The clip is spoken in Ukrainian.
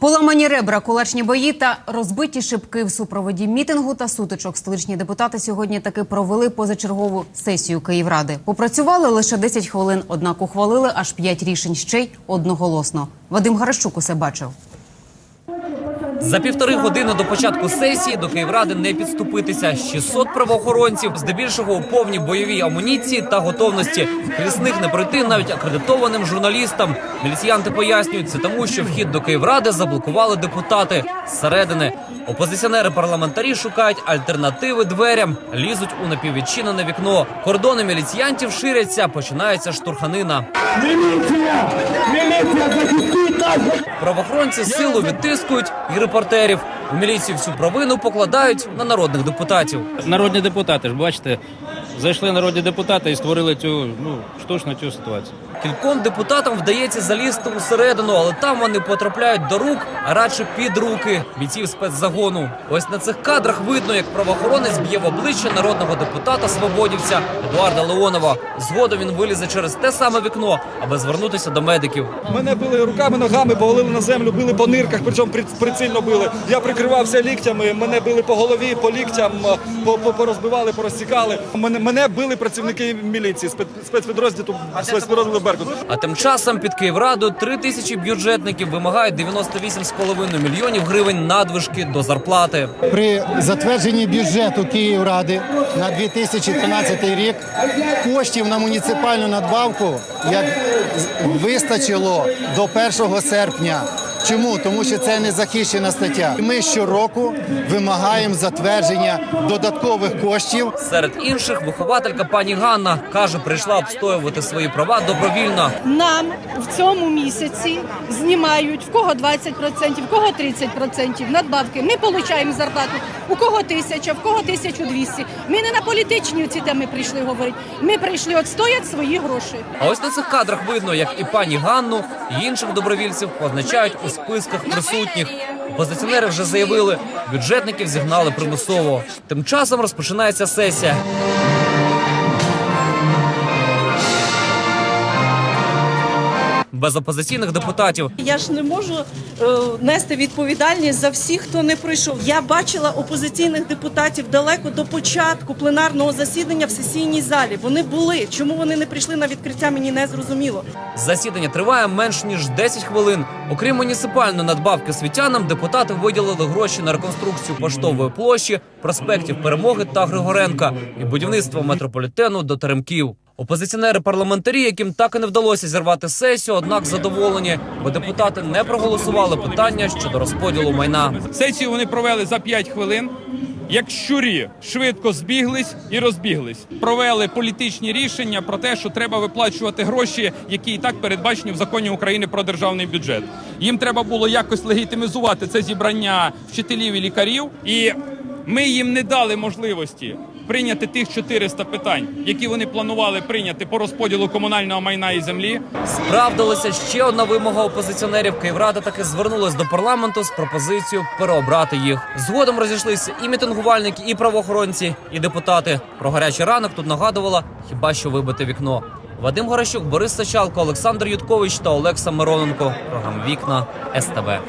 Поламані ребра, кулачні бої та розбиті шибки в супроводі мітингу та сутичок. Столичні депутати сьогодні таки провели позачергову сесію Київради. Попрацювали лише 10 хвилин, однак ухвалили аж 5 рішень ще й одноголосно. Вадим Гаращук усе бачив. За півтори години до початку сесії до Київради не підступитися. 600 правоохоронців, здебільшого у повній бойовій амуніції та готовності. Крізь не пройти навіть акредитованим журналістам. Міліціянти пояснюють, це тому, що вхід до Київради заблокували депутати зсередини. Опозиціонери парламентарі шукають альтернативи дверям, лізуть у напіввідчинене вікно. Кордони міліціянтів ширяться, починається штурханина. Міліція! Правоохоронці силу відтискують і репортерів. У міліції всю провину покладають на народних депутатів. Народні депутати ж бачите, зайшли народні депутати і створили цю ну штучну цю ситуацію. Кільком депутатам вдається залізти усередину, але там вони потрапляють до рук, а радше під руки бійців спецзагону. Ось на цих кадрах видно, як правоохоронець б'є в обличчя народного депутата свободівця Едуарда Леонова. Згодом він вилізе через те саме вікно, аби звернутися до медиків. Мене били руками, ногами, повалили на землю, били по нирках, причому прицільно били. Я прикривався ліктями, мене били по голові, по ліктям, по, по, порозбивали, порозтікали. Мене, мене били працівники міліції, спец- спецпідрозділу, спецпідрозділу Беркут. А тим часом під Київраду три тисячі бюджетників вимагають 98,5 мільйонів гривень надвижки до зарплати. при затвердженні бюджету Київради на 2013 рік коштів на муніципальну надбавку як вистачило до 1 серпня. Чому? Тому що це не захищена стаття. Ми щороку вимагаємо затвердження додаткових коштів Серед інших вихователька пані Ганна каже, прийшла обстоювати свої права добровільно. Нам в цьому місяці знімають в кого 20%, в кого 30% надбавки. Ми отримуємо зарплату. У кого тисяча, в кого 1200. Ми не на політичні ці теми прийшли говорити. Ми прийшли відстояти свої гроші. А ось на цих кадрах видно, як і пані Ганну, і інших добровільців позначають у списках присутніх. Опозиціонери вже заявили, бюджетників зігнали примусово. Тим часом розпочинається сесія. Без опозиційних депутатів Я ж не можу е, нести відповідальність за всіх, хто не пройшов. Я бачила опозиційних депутатів далеко до початку пленарного засідання в сесійній залі. Вони були. Чому вони не прийшли на відкриття? Мені не зрозуміло. Засідання триває менш ніж 10 хвилин. Окрім муніципальної надбавки світянам, депутати виділили гроші на реконструкцію поштової площі, проспектів Перемоги та Григоренка і будівництво метрополітену до Теремків. Опозиціонери парламентарі, яким так і не вдалося зірвати сесію, однак задоволені, бо депутати не проголосували питання щодо розподілу майна. Сесію вони провели за 5 хвилин. Як щурі швидко збіглись і розбіглись. Провели політичні рішення про те, що треба виплачувати гроші, які і так передбачені в законі України про державний бюджет. Їм треба було якось легітимізувати це зібрання вчителів і лікарів, і ми їм не дали можливості прийняти тих 400 питань, які вони планували прийняти по розподілу комунального майна і землі. Справдилася ще одна вимога опозиціонерів. Київрада таки звернулась до парламенту з пропозицією переобрати їх. Згодом розійшлися і мітингувальники, і правоохоронці, і депутати. Про гарячий ранок тут нагадувала хіба що вибите вікно. Вадим Горощук, Борис Сачалко, Олександр Юткович та Олекса Мироненко. Програма Вікна СТБ.